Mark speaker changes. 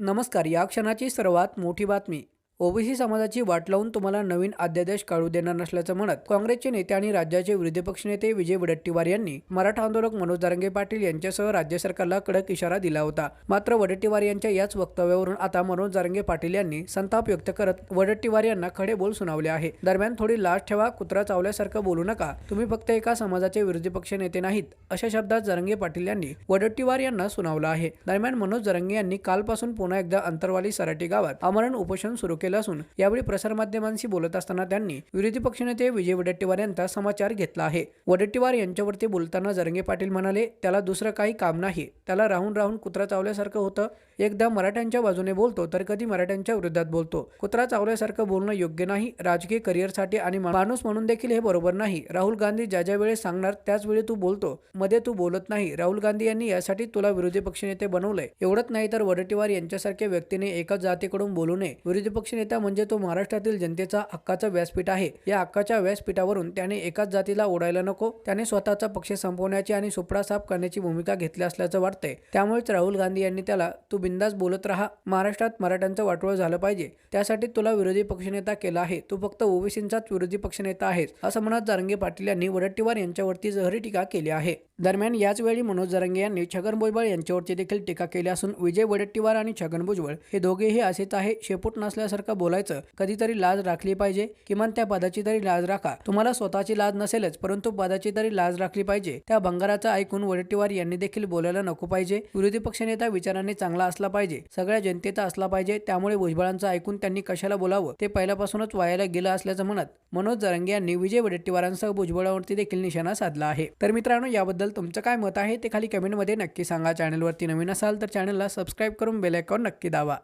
Speaker 1: नमस्कार या क्षणाची सर्वात मोठी बातमी. ओबीसी समाजाची वाट लावून तुम्हाला नवीन अध्यादेश काढू देणार नसल्याचं म्हणत काँग्रेसचे नेते आणि राज्याचे विरोधी पक्षनेते विजय वडेट्टीवार यांनी मराठा आंदोलक मनोज दारंगे पाटील यांच्यासह राज्य सरकारला कडक इशारा दिला होता. मात्र वडेट्टीवार यांच्या याच वक्तव्यावरून आता मनोज दारंगे पाटील यांनी संताप व्यक्त करत वडेट्टीवार यांना खडे बोल सुनावले आहे. दरम्यान थोडी लाज ठेवा कुत्रा चावल्यासारखं बोलू नका. तुम्ही फक्त एका समाजाचे विरोधी पक्ष नेते नाहीत अशा शब्दात जरंगे पाटील यांनी वडेट्टीवार यांना सुनावलं आहे. दरम्यान मनोज जरंगे यांनी कालपासून पुन्हा एकदा अंतरवाली सराटी गावात आमरण उपोषण सुरू केलं केलं असून यावेळी प्रसारमाध्यमांशी बोलत असताना त्यांनी विरोधी पक्षनेते विजय वडेट्टीवार यांचा समाचार घेतला आहे. वडेट्टीवार यांच्यावरती बोलताना जरंगे पाटील म्हणाले त्याला दुसरं काही काम नाही. त्याला राहून राहून कुत्रा चावल्यासारखं होतं. एकदा मराठ्यांच्या बाजूने बोलतो तर कधी मराठ्यांच्या विरोधात बोलतो. कुत्रा चावल्यासारखं बोलणं योग्य नाही. राजकीय करिअरसाठी आणि माणूस म्हणून देखील हे बरोबर नाही. राहुल गांधी ज्या ज्या वेळेस सांगणार त्याच वेळी तू बोलतो. मध्ये तू बोलत नाही. राहुल गांधी यांनी यासाठी तुला विरोधी पक्षनेते बनवलंय. एवढंच नाही तर वडेट्टीवार यांच्यासारख्या व्यक्तीने एकाच जातीकडून बोलू नये. विरोधी पक्ष नेता म्हणजे तो महाराष्ट्रातील जनतेचा हक्काचा व्यासपीठ आहे. या हक्काच्या व्यासपीठावरून त्याने एकाच जातीला ओढायला नको त्याने स्वतःचा पक्ष संपवण्याची आणि सुपडा साफ करण्याची भूमिका घेतली असल्याचं वाटतंय. त्यामुळेच राहुल गांधी यांनी त्याला तू बिंदास बोलत राहा महाराष्ट्रात मराठ्यांचं वाटोळ झालं पाहिजे. त्यासाठी तुला विरोधी पक्षनेता केला आहे. तू फक्त ओबीसींचाच विरोधी पक्षनेता आहेस असं म्हणत जारंगे पाटील यांनी वडट्टीवार यांच्यावरती जहरी टीका केली आहे. दरम्यान याचवेळी मनोज जरंगे यांनी छगन भुजबळ यांच्यावरती देखील टीका केली असून विजय वडट्टीवार आणि छगन भुजबळ हे दोघेही असेच आहे शेपूट नसल्यासारखं बोलायचं? कधीतरी लाज राखली पाहिजे. किमान त्या पदाची तरी लाज राखा. तुम्हाला स्वतःची लाज नसेलच परंतु पदाची तरी लाज राखली पाहिजे. त्या भंगाराचं ऐकून वडेट्टीवार यांनी देखील बोलायला नको पाहिजे. विरोधी पक्षनेता विचाराने चांगला असला पाहिजे. सगळ्या जनतेचा असला पाहिजे. त्यामुळे भुजबळांचं ऐकून त्यांनी कशाला बोलावं? ते पहिल्यापासूनच वायाला गेलं असल्याचं म्हणत मनोज जरंगे यांनी विजय वडेट्टीवारांसह भुजबळावरती देखील निशाणा साधला आहे. तर मित्रांनो याबद्दल तुमचं काय मत आहे ते खाली कमेंटमध्ये नक्की सांगा. चॅनलवरती नवीन असाल तर चॅनलला सबस्क्राईब करून बेलायकॉन नक्की दावा